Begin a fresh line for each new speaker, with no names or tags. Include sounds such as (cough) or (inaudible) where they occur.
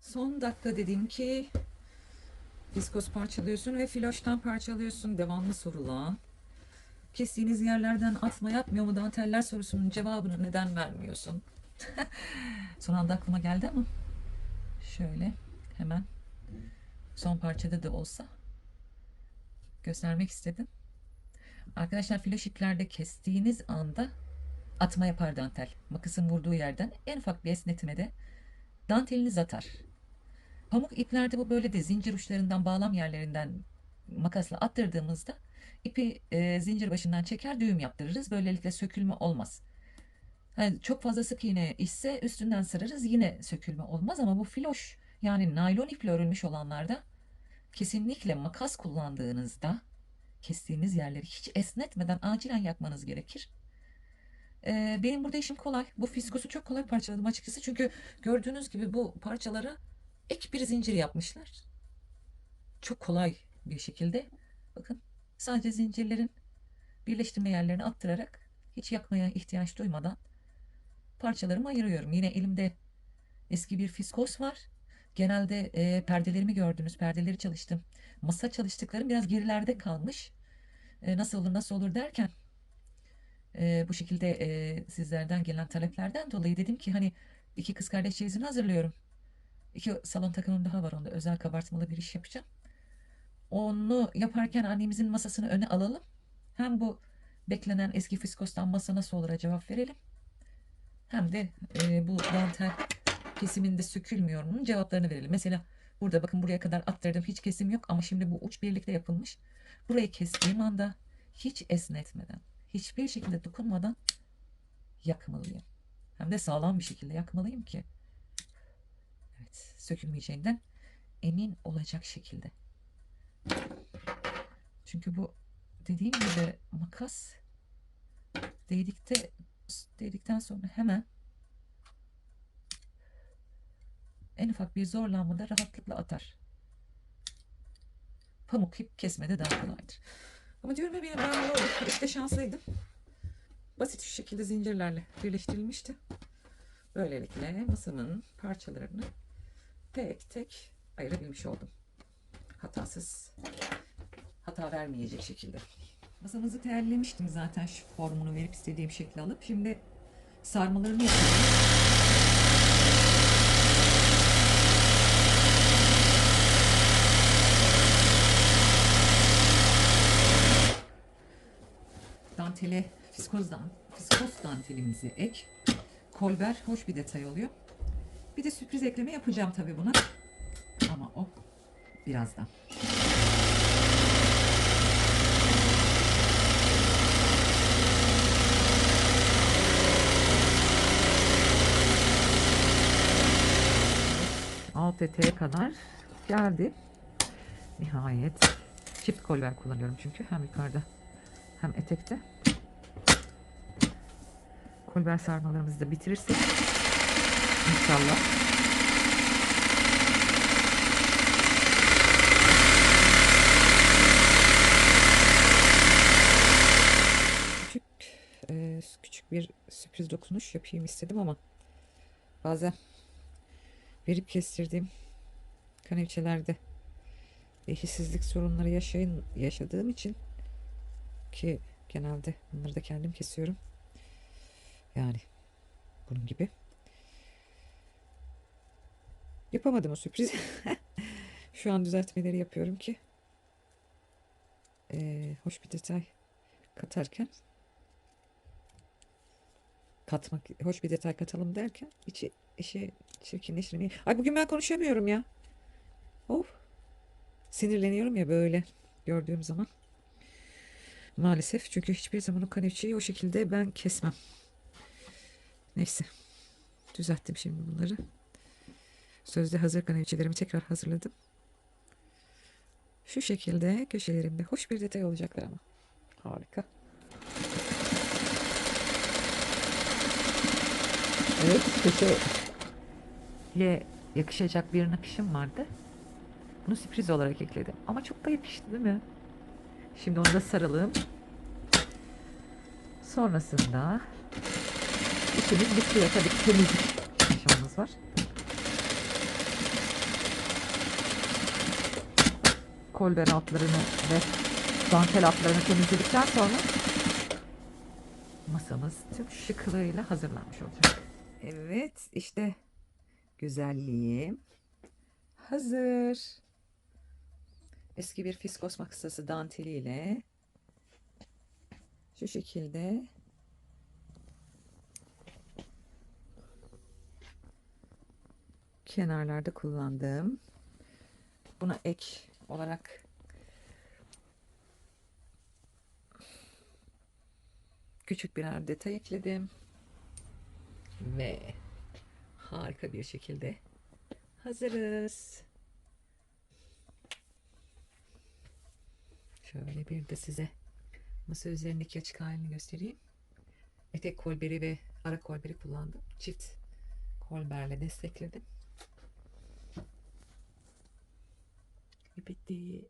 Son dakika dedim ki viskos parçalıyorsun ve filoştan parçalıyorsun. Devamlı sorulan. Kestiğiniz yerlerden atma yapmıyor mu danteller sorusunun cevabını neden vermiyorsun? (laughs) Son anda aklıma geldi ama şöyle hemen son parçada da olsa göstermek istedim. Arkadaşlar filoş iplerde kestiğiniz anda atma yapar dantel. Makasın vurduğu yerden en ufak bir esnetmede danteliniz atar. Pamuk iplerde bu böyle de zincir uçlarından bağlam yerlerinden makasla attırdığımızda ipi e, zincir başından çeker düğüm yaptırırız. Böylelikle sökülme olmaz. Yani çok fazla sık iğne ise üstünden sararız yine sökülme olmaz ama bu filoş yani naylon iple örülmüş olanlarda kesinlikle makas kullandığınızda kestiğiniz yerleri hiç esnetmeden acilen yakmanız gerekir. Ee, benim burada işim kolay. Bu fiskosu çok kolay parçaladım açıkçası. Çünkü gördüğünüz gibi bu parçalara ek bir zincir yapmışlar. Çok kolay bir şekilde. Bakın sadece zincirlerin birleştirme yerlerini attırarak hiç yakmaya ihtiyaç duymadan parçalarımı ayırıyorum. Yine elimde eski bir fiskos var. Genelde e, perdelerimi gördünüz. Perdeleri çalıştım. Masa çalıştıklarım biraz gerilerde kalmış. E, nasıl olur nasıl olur derken e, bu şekilde e, sizlerden gelen taleplerden dolayı dedim ki hani iki kız kardeş çeyizini hazırlıyorum. İki salon takımım daha var onda. Özel kabartmalı bir iş yapacağım. Onu yaparken annemizin masasını öne alalım. Hem bu beklenen eski fiskostan masa nasıl olur'a cevap verelim. Hem de e, bu dantel kesiminde sökülmüyor mu cevaplarını verelim. Mesela burada bakın buraya kadar attırdım hiç kesim yok ama şimdi bu uç birlikte yapılmış. Burayı kestiğim anda hiç esnetmeden, hiçbir şekilde dokunmadan yakmalıyım. Hem de sağlam bir şekilde yakmalıyım ki evet, sökülmeyeceğinden emin olacak şekilde. Çünkü bu dediğim gibi makas değdikte değdikten sonra hemen en ufak bir zorlanmada rahatlıkla atar. Pamuk ip kesmede daha kolaydır. Ama diyorum ya benim ben bu işte şanslıydım. Basit şu şekilde zincirlerle birleştirilmişti. Böylelikle masamın parçalarını tek tek ayırabilmiş oldum. Hatasız, hata vermeyecek şekilde. Masamızı terlemiştim zaten şu formunu verip istediğim şekli alıp. Şimdi sarmalarını yapıyorum. dantele, fiskozdan, fiskoz dantelimizi ek. Kolber hoş bir detay oluyor. Bir de sürpriz ekleme yapacağım tabii buna. Ama o birazdan. Alt eteğe kadar geldi. Nihayet. Çift kolber kullanıyorum çünkü hem yukarıda hem etekte. Kolber sarmalarımızı da bitirirsek inşallah. Küçük, e, küçük bir sürpriz dokunuş yapayım istedim ama bazen verip kestirdiğim kanepçelerde eşitsizlik sorunları yaşayın, yaşadığım için ki genelde bunları da kendim kesiyorum. Yani bunun gibi. Yapamadım o sürprizi. (laughs) Şu an düzeltmeleri yapıyorum ki eee, hoş bir detay katarken katmak hoş bir detay katalım derken içi işe çirkinleştirmeyi. Ay bugün ben konuşamıyorum ya. Of. Sinirleniyorum ya böyle gördüğüm zaman. Maalesef çünkü hiçbir zaman o kanepçeyi o şekilde ben kesmem. Neyse. Düzelttim şimdi bunları. Sözde hazır kanepçelerimi tekrar hazırladım. Şu şekilde köşelerimde hoş bir detay olacaklar ama. Harika. Evet köşeye yakışacak bir nakışım vardı. Bunu sürpriz olarak ekledim. Ama çok da yakıştı değil mi? Şimdi onu da saralım. Sonrasında işimiz bitiyor. Tabii temizlik aşamamız var. Kolber altlarını ve dantel altlarını temizledikten sonra masamız tüm şıklığıyla hazırlanmış olacak. Evet işte güzelliğim hazır. Eski bir fiskos makasası danteliyle şu şekilde kenarlarda kullandım. Buna ek olarak küçük birer detay ekledim. Ve harika bir şekilde hazırız. Şöyle bir de size masa üzerindeki açık halini göstereyim. Etek kolberi ve ara kolberi kullandım. Çift kolberle destekledim. Ve bitti.